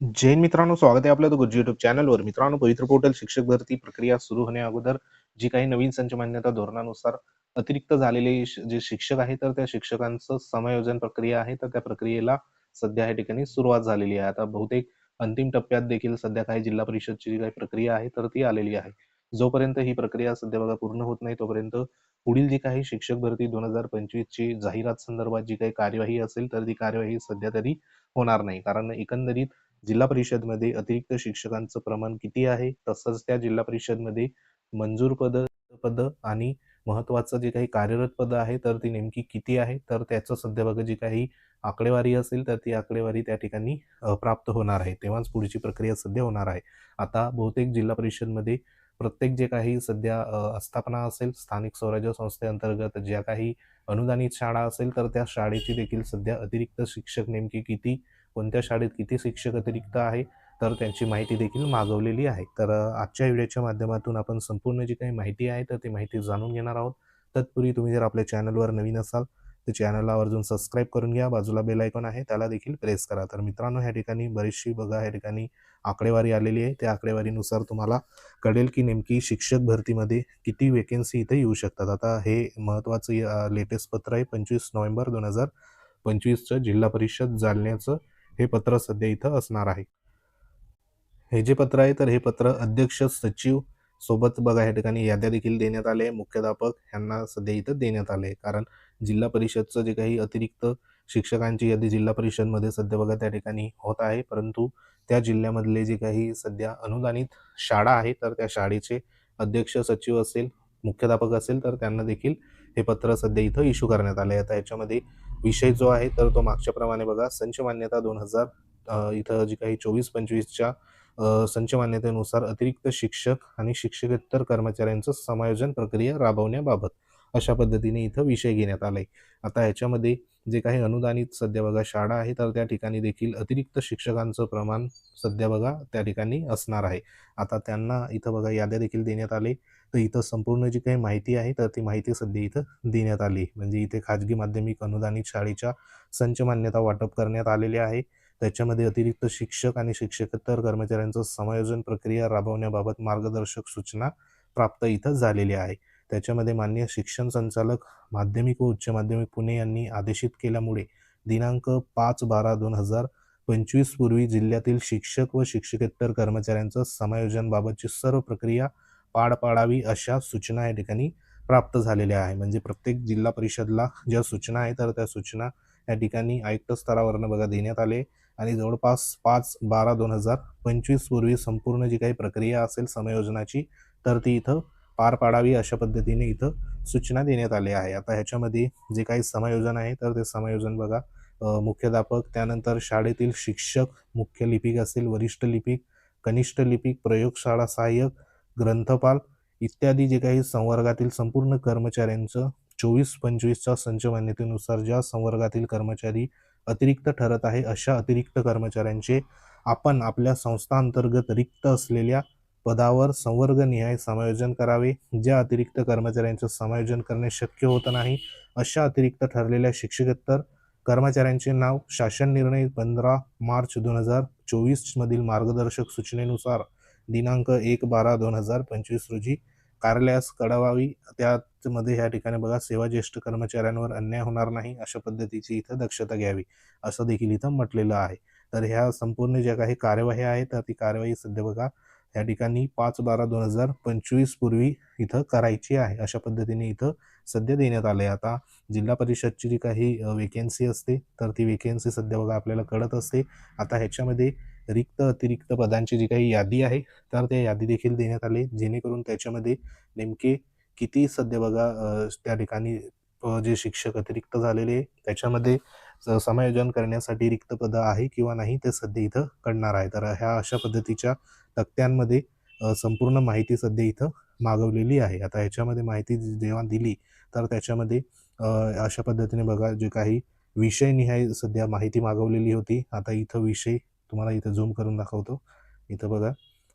जैन मित्रांनो स्वागत आहे आपलं गुरुजी युट्यूब चॅनलवर मित्रांनो पवित्र पोर्टल शिक्षक भरती प्रक्रिया सुरू होण्या अगोदर जी काही नवीन संच मान्यता धोरणानुसार अतिरिक्त झालेले जे शिक्षक आहेत तर त्या शिक्षकांचं समायोजन प्रक्रिया आहे. तर त्या प्रक्रियेला सध्या या ठिकाणी सुरुवात झालेली आहे. आता बहुतेक अंतिम टप्प्यात देखील सध्या काही जिल्हा परिषदची जी काही प्रक्रिया आहे तर ती आलेली आहे. जोपर्यंत ही प्रक्रिया सध्या बघा पूर्ण होत नाही तोपर्यंत पुढील जी काही शिक्षक भरती दोन हजार पंचवीस ची जाहिरात संदर्भात जी काही कार्यवाही असेल तर ती कार्यवाही सध्या तरी होणार नाही. कारण एकंदरीत जिल्हा परिषदमध्ये अतिरिक्त शिक्षकांचं प्रमाण किती आहे? तसंच त्या जिल्हा परिषदमध्ये मंजूर पद पद आणि महत्वाचं जे काही कार्यरत पद आहे तर ती नेमकी किती आहे? तर त्याचं सध्या बघा जी काही आकडेवारी असेल तर ती आकडेवारी त्या ठिकाणी प्राप्त होणार आहे. तेव्हाच पुढची प्रक्रिया सध्या होणार आहे. आता बहुतेक जिल्हा परिषदमध्ये प्रत्येक जे काही सध्या आस्थापना असेल स्थानिक स्वराज्य संस्थेअंतर्गत ज्या काही अनुदानित शाळा असेल तर त्या शाळेची देखील सध्या अतिरिक्त शिक्षक नेमकी किती कोणत्या शाळेत किती शिक्षक अतिरिक्त आहे तर त्यांची माहिती देखील मागवलेली आहे. तर आजच्या व्हिडिओच्या माध्यमातून आपण संपूर्ण जी काही माहिती आहे तर ती माहिती जाणून घेणार आहोत. तत्पूर्वी तुम्ही जर आपल्या चॅनलवर नवीन असाल तर चॅनलला आवर्जून सबस्क्राईब करून घ्या. बाजूला बेल आयकॉन आहे त्याला देखील प्रेस करा. तर मित्रांनो ह्या ठिकाणी बरीचशी बघा ह्या ठिकाणी आकडेवारी आलेली आहे. त्या आकडेवारीनुसार तुम्हाला कळेल की नेमकी शिक्षक भरतीमध्ये किती वेकेन्सी इथे येऊ शकतात. आता हे महत्त्वाचं लेटेस्ट पत्र आहे पंचवीस नोव्हेंबर दोन हजार पंचवीसचं जिल्हा परिषद जालन्याचं. हे पत्र सध्या इथं असणार आहे. हे जे पत्र आहे तर हे पत्र अध्यक्ष सचिव सोबत बघा या ठिकाणी याद्या देखील देण्यात आले मुख्याध्यापक यांना सध्या इथं देण्यात आले कारण जिल्हा परिषदचं जे काही अतिरिक्त शिक्षकांची यादी जिल्हा परिषदमध्ये सध्या बघा त्या ठिकाणी होत आहे. परंतु त्या जिल्ह्यामधले जे काही सध्या अनुदानित शाळा आहे तर त्या शाळेचे अध्यक्ष सचिव असेल मुख्याध्यापक असेल तर त्यांना देखील हे पत्र सध्या इथं इश्यू करण्यात आले आता याच्यामध्ये विषय जो आहे तर तो मागच्या प्रमाणे बघा संच मान्यता दोन हजार इथं जी काही चोवीस पंचवीसच्या संच मान्यतेनुसार अतिरिक्त शिक्षक आणि शिक्षकेतर कर्मचाऱ्यांचं समायोजन प्रक्रिया राबवण्याबाबत अशा पद्धतीने इथं विषय घेण्यात आलाय. आता ह्याच्यामध्ये जे काही अनुदानित सध्या बघा शाळा आहे तर त्या ठिकाणी देखील अतिरिक्त शिक्षकांचं प्रमाण सध्या बघा त्या ठिकाणी असणार आहे. आता त्यांना इथं बघा याद्या देखील देण्यात आले. तर इथं संपूर्ण जी काही माहिती आहे तर ती माहिती सध्या इथं देण्यात आली म्हणजे इथे खाजगी माध्यमिक अनुदानित शाळेच्या संच मान्यता वाटप करण्यात आलेली आहे. त्याच्यामध्ये अतिरिक्त शिक्षक आणि शिक्षकेतर कर्मचाऱ्यांचं समायोजन प्रक्रिया राबवण्याबाबत मार्गदर्शक सूचना प्राप्त इथं झालेल्या आहे. त्याच्यामध्ये मान्य शिक्षण संचालक माध्यमिक व उच्च माध्यमिक पुणे यांनी आदेशित केल्यामुळे दिनांक पाच बारा दोन हजार पंचवीस पूर्वी जिल्ह्यातील शिक्षक व शिक्षकेतर कर्मचाऱ्यांचं समायोजनबाबतची सर्व प्रक्रिया पाड पाडावी अशा सूचना या ठिकाणी प्राप्त झालेल्या आहे. म्हणजे प्रत्येक जिल्हा परिषदला ज्या सूचना आहेत तर त्या सूचना या ठिकाणी आयुक्त स्तरावरनं बघा देण्यात आले. आणि जवळपास पाच बारा दोन हजार पंचवीस पूर्वी संपूर्ण जी काही प्रक्रिया असेल समायोजनाची तर ती इथं पार पाडावी अशा पद्धतीने इथं सूचना देण्यात आल्या आहे. आता ह्याच्यामध्ये जे काही समायोजन आहे तर ते समायोजन बघा मुख्याध्यापक त्यानंतर शाळेतील शिक्षक मुख्य लिपिक असेल वरिष्ठ लिपिक कनिष्ठ लिपिक प्रयोगशाळा सहाय्यक ग्रंथपाल इत्यादी जे काही संवर्गातील संपूर्ण कर्मचाऱ्यांचं चोवीस पंचवीसच्या संच मान्यतेनुसार ज्या संवर्गातील कर्मचारी अतिरिक्त ठरत आहे अशा अतिरिक्त कर्मचाऱ्यांचे आपण आपल्या संस्थांतर्गत रिक्त असलेल्या पदावर संवर्गनिहाय समायोजन करावे. ज्या अतिरिक्त कर्मचाऱ्यांचं समायोजन करणे शक्य होत नाही अशा अतिरिक्त ठरलेल्या शिक्षकेतर कर्मचाऱ्यांचे नाव शासन निर्णय पंधरा मार्च दोन हजार चोवीसमधील मार्गदर्शक सूचनेनुसार दिनांक एक बारा दोन हजार पंचवीस रोजी कार्यालयास कळवावी. त्यामध्ये ह्या ठिकाणी बघा सेवा ज्येष्ठ कर्मचाऱ्यांवर अन्याय होणार नाही अशा पद्धतीची इथं दक्षता घ्यावी असं देखील इथं म्हटलेलं आहे. तर ह्या संपूर्ण ज्या काही कार्यवाही आहेत तर ती कार्यवाही सध्या बघा या ठिकाणी पाच बारा दोन हजार पंचवीस पूर्वी इथं करायची आहे अशा पद्धतीने इथं सध्या देण्यात आले आता जिल्हा परिषदची जी काही वेकेन्सी असते तर ती वेकेन्सी सध्या बघा आपल्याला कळत असते. आता ह्याच्यामध्ये रिक्त अतिरिक्त पदांची जी काही यादी आहे तर त्या यादी देखील देण्यात आली. जेणेकरून त्याच्यामध्ये नेमके किती सध्या बघा त्या ठिकाणी जे शिक्षक अतिरिक्त झालेले त्याच्यामध्ये समायोजन करण्यासाठी रिक्त पदं आहे किंवा नाही ते सध्या इथं कळणार आहे. तर ह्या अशा पद्धतीच्या तक्त्यांमध्ये संपूर्ण माहिती सध्या इथं मागवलेली आहे. आता ह्याच्यामध्ये माहिती जेव्हा दिली तर त्याच्यामध्ये अशा पद्धतीने बघा जे काही विषयनिहाय सध्या माहिती मागवलेली होती आता इथं विषय तुम्हाला इथं झूम करून दाखवतो. इथं बघा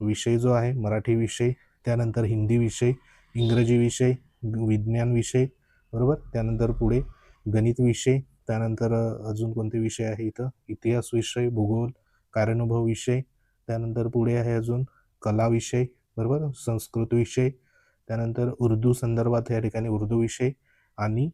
विषय जो आहे मराठी विषय त्यानंतर हिंदी विषय इंग्रजी विषय विज्ञान विषय बरोबर? त्यानंतर पुढे गणित विषय त्यानंतर अजून कोणते विषय आहे इथं? इतिहास विषय भूगोल कार्यानुभव विषय त्यानंतर पुढे आहे अजून कला विषय बरोबर? संस्कृत विषय त्यानंतर उर्दू संदर्भात या ठिकाणी उर्दू विषय आणि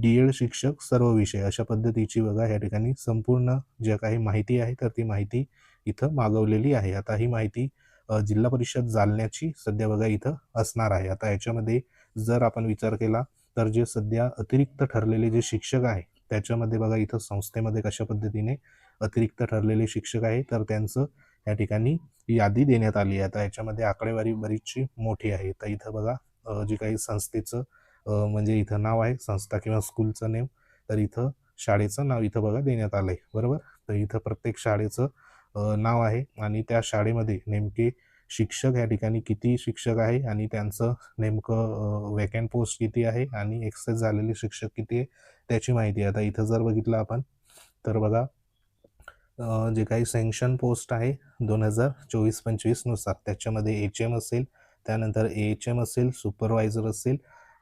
डी एड शिक्षक सर्व विषय अशा पद्धतीची बघा या ठिकाणी संपूर्ण ज्या काही माहिती आहे तर ती माहिती इथं मागवलेली आहे. आता ही माहिती जिल्हा परिषद जालन्याची सध्या बघा इथं असणार आहे. आता याच्यामध्ये जर आपण विचार केला तर जे सध्या अतिरिक्त ठरलेले जे शिक्षक आहे त्याच्यामध्ये बघा इथं संस्थेमध्ये कशा पद्धतीने अतिरिक्त ठरलेले शिक्षक आहे तर त्यांचं या ठिकाणी यादी देण्यात आली आहे. आता याच्यामध्ये आकडेवारी बरीचशी मोठी आहे. तर इथं बघा जे काही संस्थेचं म्हणजे इथं नाव आहे संस्था किंवा स्कूलचं नेम. तर इथं शाळेचं नाव इथं बघा देण्यात आलं आहे बरोबर? तर इथं प्रत्येक शाळेचं नाव आहे आणि त्या शाळेमध्ये नेमके शिक्षक या ठिकाणी किती शिक्षक आहे आणि त्यांचं नेमकं वेकंट पोस्ट किती आहे आणि एक्सेस झालेले शिक्षक किती आहे त्याची माहिती आहे. आता इथं जर बघितलं आपण तर बघा जे काही सँक्शन पोस्ट आहे दोन हजार चोवीस पंचवीसनुसार त्याच्यामध्ये एच एम असेल त्यानंतर ए एच एम असेल सुपरवायझर असेल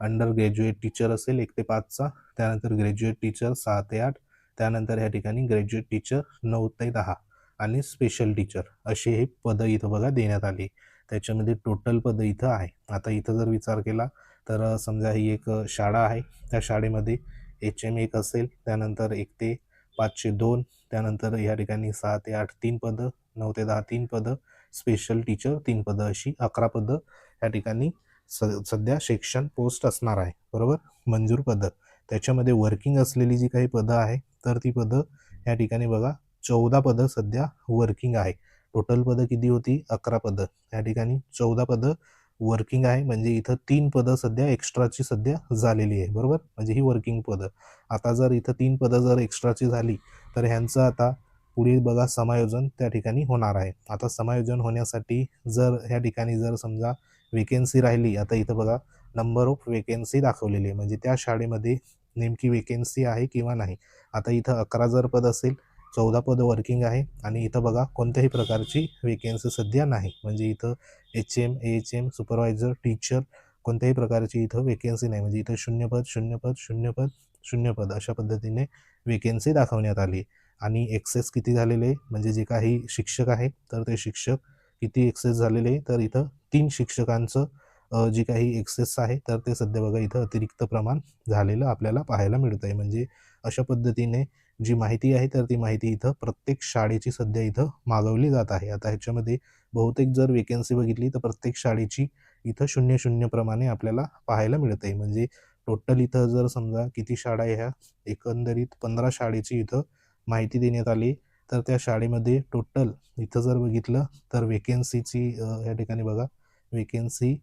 अंडर ग्रॅज्युएट टीचर असेल एक ते पाचचा त्यानंतर ग्रॅज्युएट टीचर सहा ते आठ त्यानंतर या ठिकाणी ग्रॅज्युएट टीचर नऊ ते दहा आणि स्पेशल टीचर असे हे पदं इथं बघा देण्यात आली. त्याच्यामध्ये टोटल पदं इथं आहे. आता इथं जर विचार केला तर समजा ही एक शाळा आहे. त्या शाळेमध्ये एच एम एक असेल त्यानंतर एक ते पाचशे दोन त्यानंतर या ठिकाणी सहा ते आठ तीन पदं नऊ ते दहा तीन पदं स्पेशल टीचर तीन पदं अशी अकरा पदं या ठिकाणी स सध्या सेक्शन पोस्ट असणार आहे बरोबर? मंजूर पदं. त्याच्यामध्ये वर्किंग असलेली जी काही पदं आहे तर ती पदं या ठिकाणी बघा चौदा पदं सध्या वर्किंग आहे. टोटल पदं किती होती? अकरा पदं. या ठिकाणी चौदा पदं वर्किंग आहे म्हणजे इथं तीन पदं सध्या एक्स्ट्राची सध्या झालेली आहे बरोबर? म्हणजे ही वर्किंग पदं. आता जर इथं तीन पदं जर एक्स्ट्राची झाली तर ह्यांचं आता पुढील बघा समायोजन त्या ठिकाणी होणार आहे. आता समायोजन होण्यासाठी जर ह्या ठिकाणी जर समजा वेकेन्सी राहिली. आता इथं बघा नंबर ऑफ वेकेन्सी दाखवलेली आहे. म्हणजे त्या शाळेमध्ये नेमकी वेकेन्सी आहे किंवा नाही. आता इथं अकरा जर पद असेल चौदा पद वर्किंग आहे. आणि इथं बघा कोणत्याही प्रकारची वेकेन्सी सध्या नाही. म्हणजे इथं H M A H M supervisor teacher कोणत्याही प्रकारची इथं वेकेन्सी नाही. म्हणजे इथं शून्य पद शून्य पद शून्य पद शून्य पद अशा पद्धतीने वेकेन्सी दाखवण्यात आली आणि एक्सेस किती झालेले म्हणजे जे काही शिक्षक आहे तर ते शिक्षक किती एक्सेस झालेले आहे तर इथं तीन शिक्षकांचं जी जे काही एक्सेस आहे तर ते सध्या बघा इथं अतिरिक्त प्रमाण झालेलं आपल्याला पाहायला मिळतं आहे म्हणजे अशा पद्धतीने जी माहिती आहे तर ती माहिती इथं प्रत्येक शाळेची सध्या इथं मागवली जात आहे. आता ह्याच्यामध्ये बहुतेक जर वेकन्सी बघितली तर प्रत्येक शाळेची इथं शून्य शून्य प्रमाणे आपल्याला पाहायला मिळत आहे म्हणजे टोटल इथं जर समजा किती शाळा आहे ह्या एकंदरीत पंधरा शाळेची इथं माहिती देण्यात आली तर त्या शाळेमध्ये टोटल इथं जर बघितलं तर वेकेन्सीची या ठिकाणी बघा. वेकेन्सी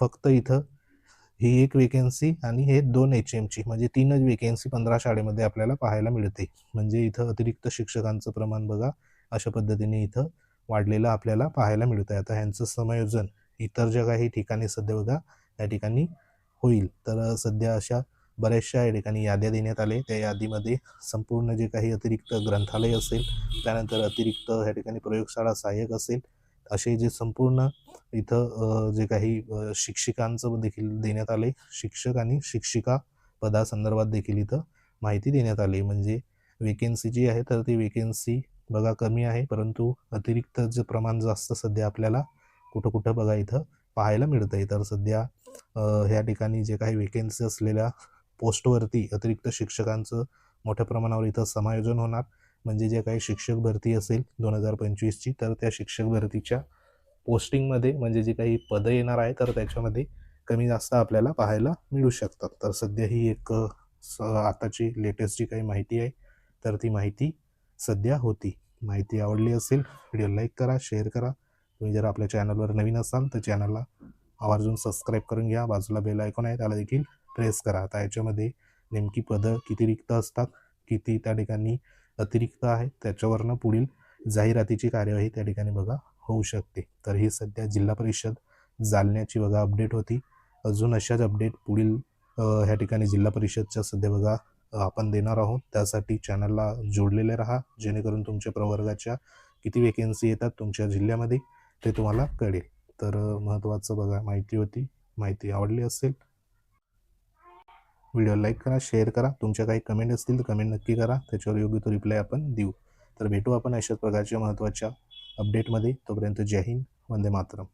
फक्त इथं. ही एक वेकेन्सी आणि हे दोन एच एमची म्हणजे तीनच वेकेन्सी पंधरा शाळेमध्ये आपल्याला पाहायला मिळते. म्हणजे इथं अतिरिक्त शिक्षकांचं प्रमाण बघा. अशा पद्धतीने इथं वाढलेलं आपल्याला पाहायला मिळतं आहे आता ह्यांचं समायोजन इतर ज्या काही ठिकाणी सध्या बघा या ठिकाणी होईल. तर सध्या अशा बऱ्याचशा या ठिकाणी याद्या देण्यात आले त्या यादीमध्ये संपूर्ण जे काही अतिरिक्त ग्रंथालय असेल त्यानंतर अतिरिक्त या ठिकाणी प्रयोगशाळा सहाय्यक असेल असे जे संपूर्ण इथं जे काही शिक्षिकांचं देखील देण्यात आले शिक्षक आणि शिक्षिका पदासंदर्भात देखील इथं माहिती देण्यात आली. म्हणजे वेकेन्सी जी आहे तर ती वेकेन्सी बघा कमी आहे परंतु अतिरिक्त जे प्रमाण जास्त सध्या आपल्याला कुठं कुठं बघा इथं पाहायला मिळतं आहे तर सध्या ह्या ठिकाणी जे काही वेकेन्सी असलेल्या पोस्टवरती अतिरिक्त शिक्षकांचं मोठ्या प्रमाणावर इथं समायोजन होणार. म्हणजे जे काही शिक्षक भरती असेल दोन हजार पंचवीसची तर त्या शिक्षक भरतीच्या पोस्टिंगमध्ये म्हणजे जे काही पदं येणार आहे तर त्याच्यामध्ये कमी जास्त आपल्याला पाहायला मिळू शकतात. तर सध्या ही एक स आताची लेटेस्ट जी काही माहिती आहे तर ती माहिती सध्या होती. माहिती आवडली असेल व्हिडिओ लाईक करा शेअर करा. तुम्ही जर आपल्या चॅनलवर नवीन असाल तर चॅनलला आवर्जून सबस्क्राईब करून घ्या. बाजूला बेल आयकॉन आहे त्याला देखील प्रेस करा. आता याच्यामध्ये नेमकी पदं किती रिक्त असतात किती त्या ठिकाणी अतिरिक्त आहे त्याच्यावरनं पुढील जाहिरातीची कार्यवाही त्या ठिकाणी बघा होऊ शकते. तर ही सध्या जिल्हा परिषद जालन्याची बघा अपडेट होती. अजून अशाच अपडेट पुढील ह्या ठिकाणी जिल्हा परिषदच्या सध्या बघा आपण देणार आहोत. त्यासाठी चॅनलला जोडलेले राहा. जेणेकरून तुमच्या प्रवर्गाच्या किती वेकेन्सी येतात तुमच्या जिल्ह्यामध्ये ते तुम्हाला कळेल. तर महत्त्वाचं बघा माहिती होती. माहिती आवडली असेल व्हिडिओ लाईक करा शेअर करा. तुमच्या काही कमेंट असतील तर कमेंट नक्की करा. त्याच्यावर योग्य तो रिप्लाय आपण देऊ. तर भेटू आपण अशाच प्रकारच्या महत्त्वाच्या अपडेटमध्ये तोपर्यंत जय हिंद. वंदे मातरम.